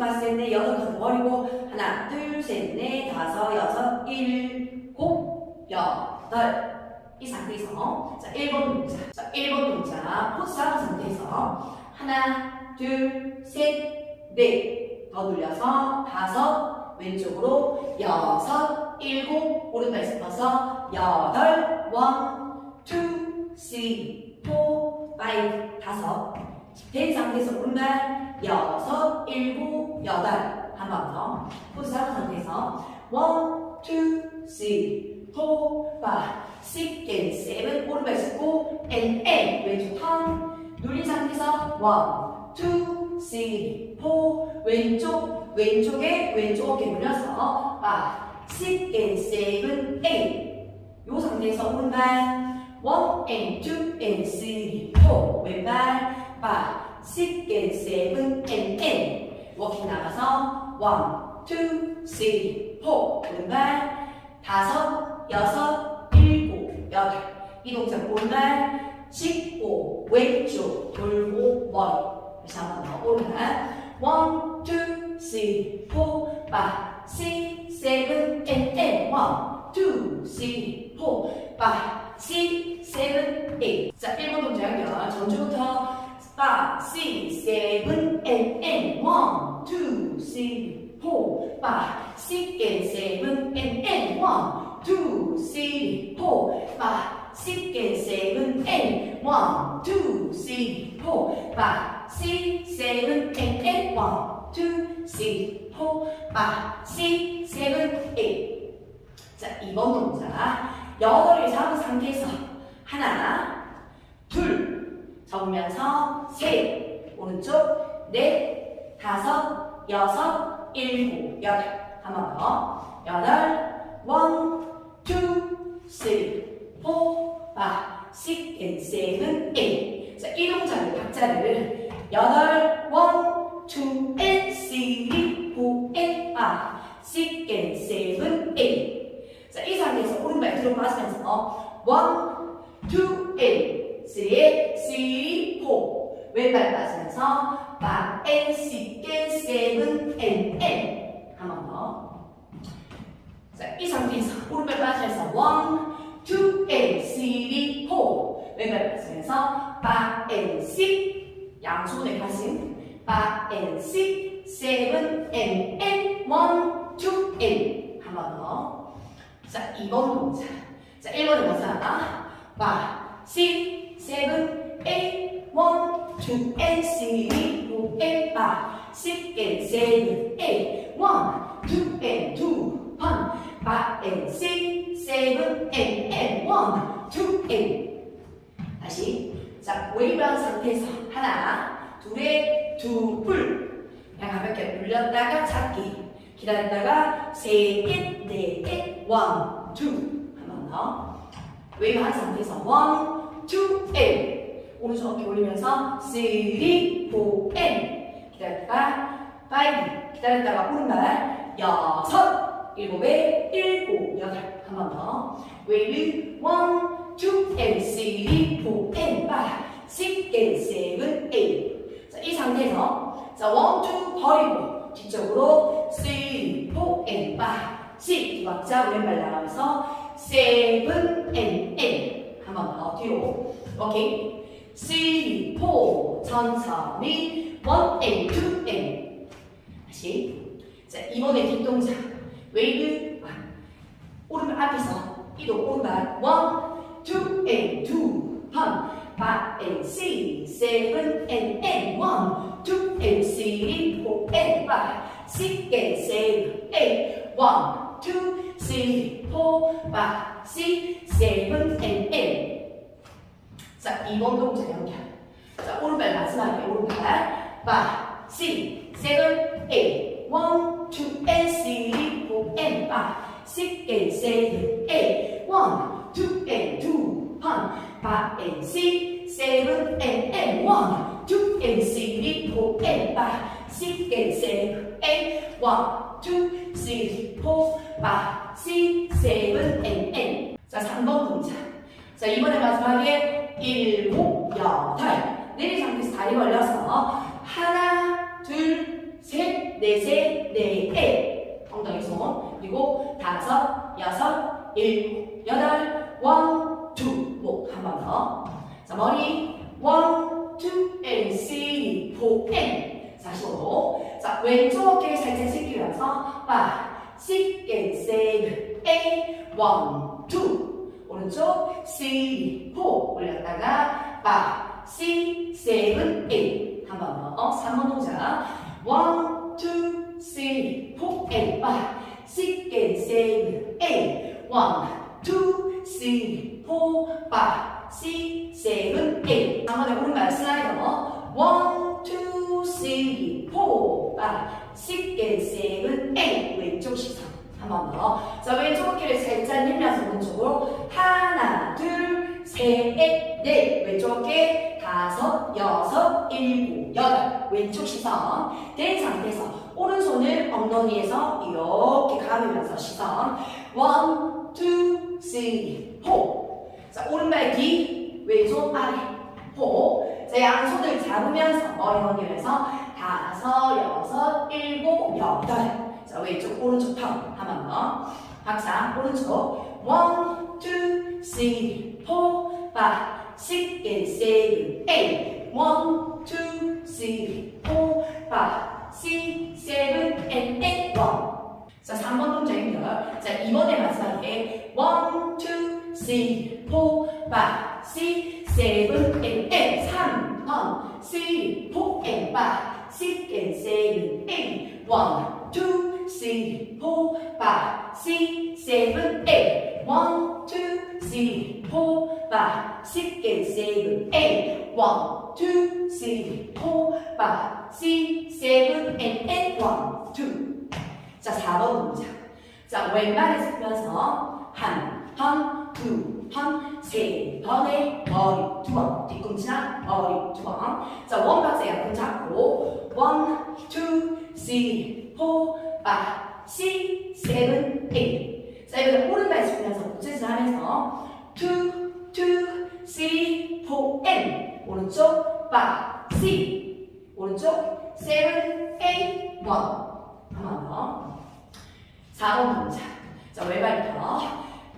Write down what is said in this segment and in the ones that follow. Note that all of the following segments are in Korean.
봤을 때 여섯 칸 버리고 하나, 둘, 셋, 넷, 다섯, 여섯, 일곱, 여덟. 이 상태에서 자, 1번 동작. 자, 1번 동작. 포즈 잡은 상태에서 하나, 둘, 셋, 넷. 더 돌려서 다섯, 왼쪽으로 여섯, 일곱, 오른발 짚어서 여덟, 원, 투, 쓰리, 포, 파이브, 다섯. 된 상태에서 오른발 여섯, 일곱, 여덟. 한 번 더. 포즈 잡은 상태에서 원, 투, 쓰리, 포, 파이브, six, and seven. 오른발 짚고 and and 왼쪽 턴. 눌린 상태에서 원, 투, 쓰리, 포. 왼쪽 왼쪽에 왼쪽 어깨 눌려서 파, six, and seven, eight. 요 상태에서 오른발 one and two and three, four. 왼발 파, six, and seven, and eight. 워킹 나가서 one, two, three, four. 왼발 다섯, 여섯, 일곱, 여덟. 이 동작 오른발 짚고 왼쪽 돌고 머리. 다시 한번 더 오른발 one, two, three, four, five, six, seven, and eight. one, two, three, four, five, six, seven, eight. 자, 1번 동작이요. 전주부터 five, six, seven, and eight. one, two, three, four, five, six, and seven, and eight. one, two, three, four, five, six, and seven, eight. one, two, three, four, five, six, seven, and eight. one, two, three, four, five, six, seven, eight. 자, 2번 동작. 여덟을 잡은 상태에서 하나, 둘, 접으면서 셋, 오른쪽 넷, 다섯, 여섯, 일곱, 여덟. 한번 더. 여덟, 원, 투, 쓰리, 포, 파, 식, 앤, 세븐, 에잇. 자, 이 동작을 박자를 여덟, 원, 투, 앤, 쓰리, 포, 앤, 파, 식, 앤, 세븐, 에잇. 자, 이 상태에서 오른발 뒤로 빠지면서 원, 투, 앤, 쓰리, 쓰리, 포. 왼발 빠지면서 파, 앤, 식, 앤, 세븐, 앤, 앤. 한 번 더. 자, 이 상태에서 오른발 빠지면서 원, 투, 앤, 쓰리, 포. 빠지면서 파, 앤, 식. 양손의 가슴. 파, 앤, 식, 세븐, 앤, 앤, 원, 투, 앤. 한번 더. 자, 2번 동작. 자, 1번에 가서 하나. 파, 식, 세븐, 에잇, 원, 투, 앤, 쓰리, 포, 앤, 파, 식, 앤, 세븐, 에잇, 원, 투, 앤, 투, 원, 파, 앤, 식, 세븐, 앤, 앤, 원, 투, 앤. 다시. 자, 웨이브한 상태에서 하나, 둘에 두, 풀. 그냥 가볍게 눌렸다가 잡기. 기다렸다가 세 개, 네 개, 원, 투. 한번 더. 웨이브 한 상태에서 원, 투, 앤. 오른손 어깨 올리면서 쓰리, 포, 앤. 기다렸다가 파이브. 기다렸다가 오른발 여섯, 일곱에 일곱, 여덟. 한 번 더. 웨이브 원, 투, 앤, 쓰리, 포, 앤, 파이브. 식, 앤, 세븐, 에잇. 자, 이 상태에서 자, 원, 투 버리고 뒤쪽으로 쓰리, 포, 앤, 파이브. 식, 두 박자 왼발 나가면서 세븐, 앤, 앤. 한번 더 뒤로. 오케이. 쓰리, 포, 천천히 원, 앤, 투, 앤. 다시. 자, 이번에 뒷동작. 웨이브 원. 오른발 앞에서 이동 오른발 원, 투, 앤, 투, 펀. 파, 앤, 시, 세븐, 앤, 앤, 원, 투, 앤, 쓰리, 포, 앤, 파이브. 식, 앤, 세븐, 에잇, 원, 투, 쓰리, 포, 파이브, 식, 세븐, 앤, 앤. 자, 2번 동작 연결. 자, 오른발 마지막에 오른발. 5, 6, 7, 8. 1, 2, and 3, 4, and 5. 6 and 7, 8. 1, 2 and 2, 1. 5 and 6, 7 and 8. 1, 2 and 3, 4 and 5. 6 and 7, 8. 1, 2, 3, 4, 5, 6, 7 and 8. 자, 3번 동작. 자, 이번에 마지막에 일곱, 여덟. 내린 상태에서 다리 벌려서 하나, 둘, 셋, 넷에, 넷에. 엉덩이 손. 그리고 다섯, 여섯, 일곱, 여덟, 원, 투. 목 한 번 더. 자, 머리. 원, 투, three, four, and. 다시 오. 자, 왼쪽 어깨 살짝 씻기면서 five, six, and seven, eight, one, two. 오른쪽 three, four 올렸다가 five, six, seven, eight 한번 더. 3번 동작. one, two, three, four, and five, six, and seven, eight. one, two, three, four, five, six, seven, eight. 한 번에 오른발 슬라이더. one, two, three, four, five, six, and seven, eight. 왼쪽 시선. 한번 더. 자, 왼쪽 어깨를 살짝 밀면서 오른쪽으로. 하나, 둘, 셋, 넷. 왼쪽 어깨. 다섯, 여섯, 일곱, 여덟. 왼쪽 시선. 된 상태에서 오른손을 엉덩이에서 이렇게 감으면서 시선. 원, 투, 쓰리, 포. 자, 오른발 뒤, 왼손 아래. 포. 자, 양손을 잡으면서 머리 넘기면서 다섯, 여섯, 일곱, 여덟. 자, 왼쪽, 오른쪽 턴. 한번 더. 박사, 오른쪽. 원, 투, 쓰리, 포, 파, 식, 앤, 세븐, 에잇. 8, 1, 2, 3, 4, 5, 6, 7, 8, 1, 2, 3, 4, 5, 6, and 7, 8, 1, 2, 3, 4, 5, 6, 7, and 8, 1, 2. 자, 4번 동작. 자, 왼발을 쓰면서 한 번, 두 번, 세 번의 머리 두 번, 뒤꿈치나 머리 두 번. 자, 원박스 약분 잡고 원, 투, 쓰리, 포, 파, 시, 세븐, 에잇. 자, 이번에 오른발 쓰면서 부채질 하면서 투, 투, 쓰리, 포, 엔. 오른쪽, 파, 시. 오른쪽, 세븐, 에잇, 원. 한번 더. 4번 동작. 자, 왼발부터.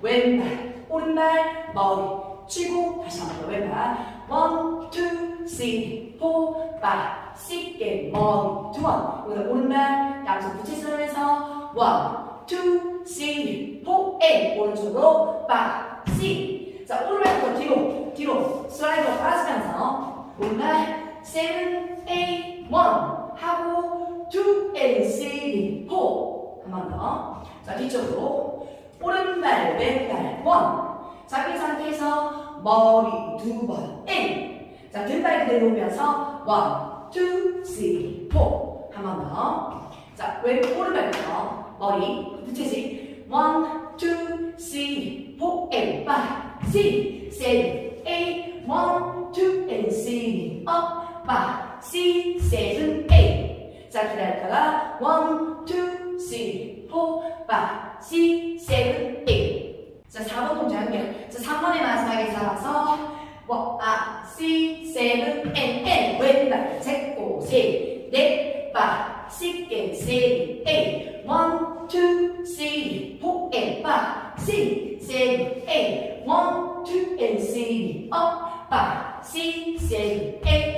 왼발, 오른발, 머리. 쥐고, 다시 한번 더. 왼발. 원, 투, 쓰리, 포, 파, 쉽게 머리. 두 번. 오늘 오른발, 양손 붙이시면서 원, 투, 쓰리, 포, 에 오른쪽으로 파, 시. 자, 오른발부터 뒤로, 뒤로. 슬라이더 빠지면서 오른발, 세븐, 에잇, 원. 하고, 투, 앤, 쓰리, 포. 한번 더. 자, 뒤쪽으로. 오른발, 왼발, 원. 잡힌 상태에서 머리 두 번, 앤. 자, 등발 그대로 오면서 원, 투, 쓰리, 포. 한번 더. 자, 왼, 오른발부터 머리 붙이지. 원, 투, 쓰리, 포, 앤, 파, 시, 세븐, 에잇, 원, 투, 앤, 쓰리, 업, 파, 시, 세븐, 에잇. 자, 기다렸다가 원, 투, 쓰리, 포, 파, 시, 세븐, 에잇. 자, 4번 동작 연결. 자, 3번의 마지막에 잡아서 원, 아, 시, 세븐, 엔, 엔. 왼발 제고 셋, 넷, 파, 시, 엔, 세븐, 에잇. 원, 투, 쓰리, 포, 엔, 파, 시, 세븐, 에잇. 원, 투, 엔, 쓰리, 업, 파, 시, 세븐,